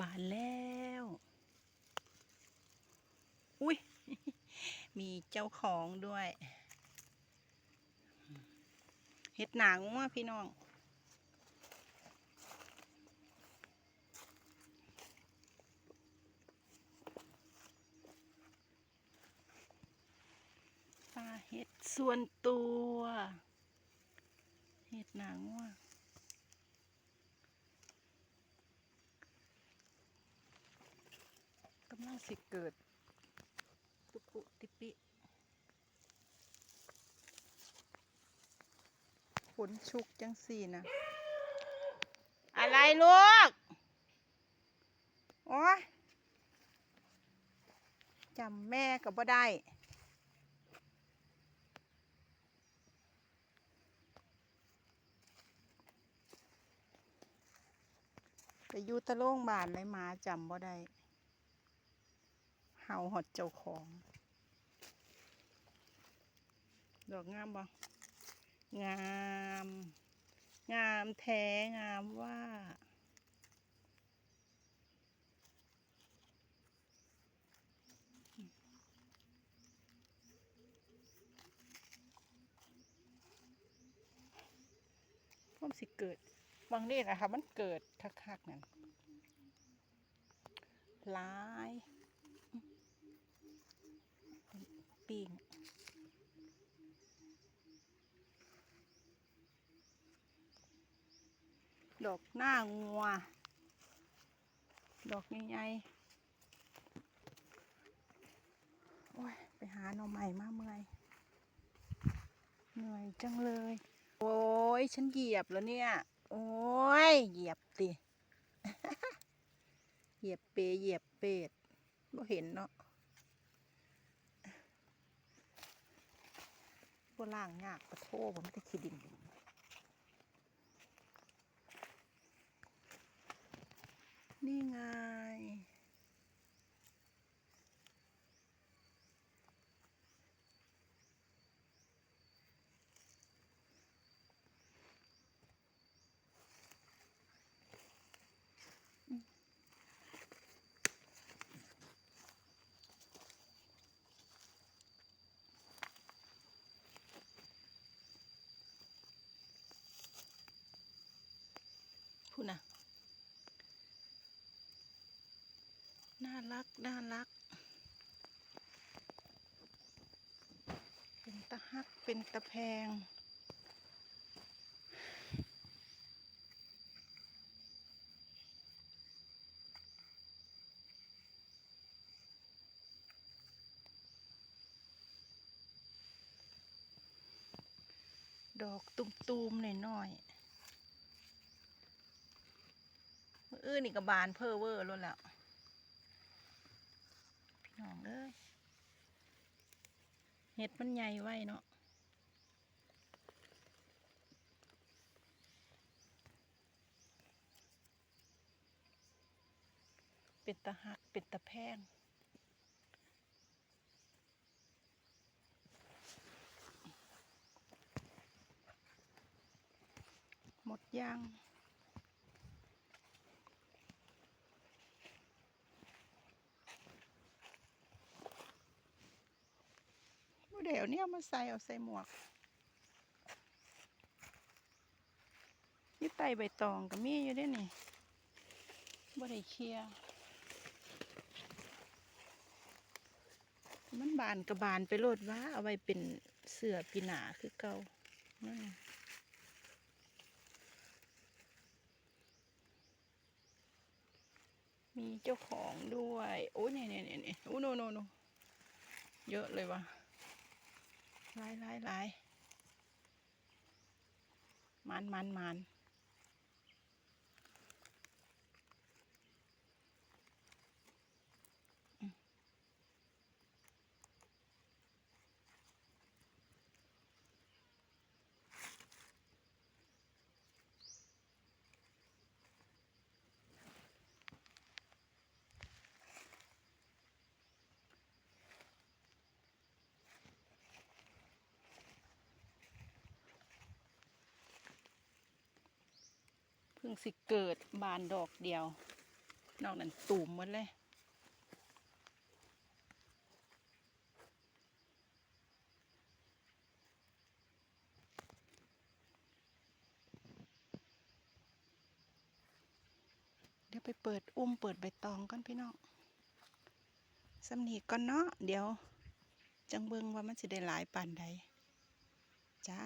บานแล้ว อุ้ย มีเจ้าของด้วย เห็ดหนังว่ะพี่น้อง ปลาเห็ดส่วนตัว เห็ดหนังว่ะกำลัง สิเกิด ตุปุติปิฝนชุกจังสี่นะ อะไรลูก โอ้ยจำแม่ก็บ่ได้ไปอยู่ตะโล่งบานเลยหมาจำบ่ได้ เห่าหอดเจ้าของ ดอกงามบ่งาม งามแท้งามว่า พ่อมสิเกิด บางนี่นะคะมันเกิดคักๆนั่นหลาย ปิ่งดอกหน้างัว ดอกใหญ่ๆโอ้ย ไปหาหน่อใหม่มาเมื่อยเหนื่อยจังเลย โอ้ย ฉันเหยียบแล้วเนี่ย โอ้ย เหยียบติ เหยียบเป เหยียบเป็ดบ่เห็นเนาะ บ่ล่างยากปะโทผมจะขี้ดินนี่ไง พูนะน่ารัก น่ารัก เป็นตะฮัก เป็นตะแพง ดอกตุ่มๆหน่อยๆ มื ออื่นนี่ก็บานเพอเวอร์ล้นแล้ว พี่น้องเอ้ยเห็ดมันใหญ่ไว้เนาะเป็นตะหักเป็นตะแพงหมดยัง เดี๋ยวเนี้มาใส่เอาใส่หมวกยี่ไตใบตองก็มีอยู่ด้วยนี่บ่ได้เคลียร์มันบานกับบานไปโลดว่าเอาไว้เป็นเสือปีหนาคือเก่านั่นมีเจ้าของด้วย โอ้ยเนี่ยเนี่ยเนี่ยเนี่ยโอ้โนโนโนเยอะเลยวะ หลายหลายหลายมันมันมัน พิ่งสิเกิดบานดอกเดียว นอกนั้นตุ่มหมดเลย เดี๋ยวไปเปิดอุ้มเปิดใบตองก่อนพี่น้องสำนีก่อนเนาะเดี๋ยว จังเบิงว่ามันสิได้หลายปานใดจ้า